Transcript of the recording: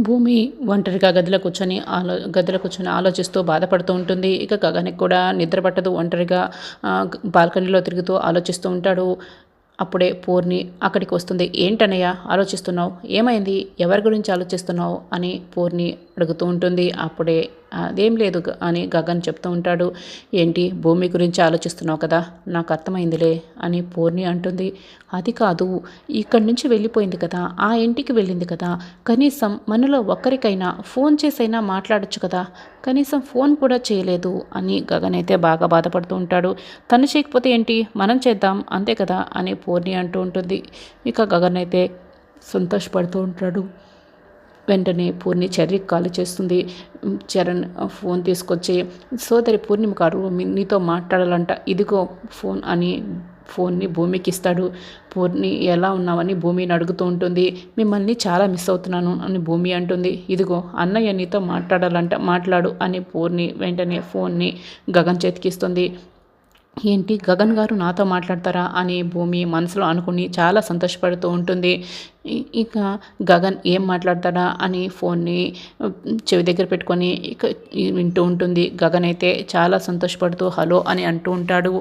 భూమి ఒంటరిగా గదిలో కూర్చొని ఆలో గదిలో కూర్చొని ఆలోచిస్తూ బాధపడుతూ ఉంటుంది. ఇక గగనికి కూడా నిద్ర పట్టదు. ఒంటరిగా బాల్కనీలో తిరుగుతూ ఆలోచిస్తూ ఉంటాడు. అప్పుడే పూర్ణి అక్కడికి వస్తుంది. ఏంటనయ్య ఆలోచిస్తున్నావు? ఏమైంది? ఎవరి గురించి ఆలోచిస్తున్నావు? అని పూర్ణి అడుగుతూ ఉంటుంది. అప్పుడే అదేం లేదు అని గగన్ చెప్తూ ఉంటాడు. ఏంటి భూమి గురించి ఆలోచిస్తున్నావు కదా నాకు అర్థమైందిలే అని పూర్ణి అంటుంది. అది కాదు ఇక్కడి నుంచి వెళ్ళిపోయింది కదా ఆ ఇంటికి వెళ్ళింది కదా కనీసం మనలో ఒక్కరికైనా ఫోన్ చేసైనా మాట్లాడొచ్చు కదా కనీసం ఫోన్ కూడా చేయలేదు అని గగన్ అయితే బాగా బాధపడుతూ ఉంటాడు. తను చేయకపోతే ఏంటి మనం చేద్దాం అంతే కదా అని పూర్ణి అంటూ ఉంటుంది. ఇక గగన్ అయితే సంతోషపడుతూ ఉంటాడు. వెంటనే పూర్ణి చర్య కాల్ చేస్తుంది. చరణ్ ఫోన్ తీసుకొచ్చి సోదరి పూర్ణిమ గారు నీతో మాట్లాడాలంట. ఇదిగో ఫోన్ అని ఫోన్ని భూమికి ఇస్తాడు పూర్ణి ఎలా ఉన్నావని భూమిని అడుగుతూ ఉంటుంది. మిమ్మల్ని చాలా మిస్ అవుతున్నాను అని భూమి అంటుంది. ఇదిగో అన్నయ్య నీతో మాట్లాడాలంట మాట్లాడు అని పూర్ణి వెంటనే ఫోన్ని గగన్ చేతికిస్తుంది. ఏంటి? గగన్ గారు నాతో మాట్లాడతారా? అని భూమి మనసులో అనుకుని చాలా సంతోషపడుతూ ఉంటుంది. ఇక గగన్ ఏం మాట్లాడతాడా? అని ఫోన్ని చెవి దగ్గర పెట్టుకొని ఇక వింటూ ఉంటుంది. గగన్ అయితే చాలా సంతోషపడుతూ హలో అని అంటూ ఉంటాడు.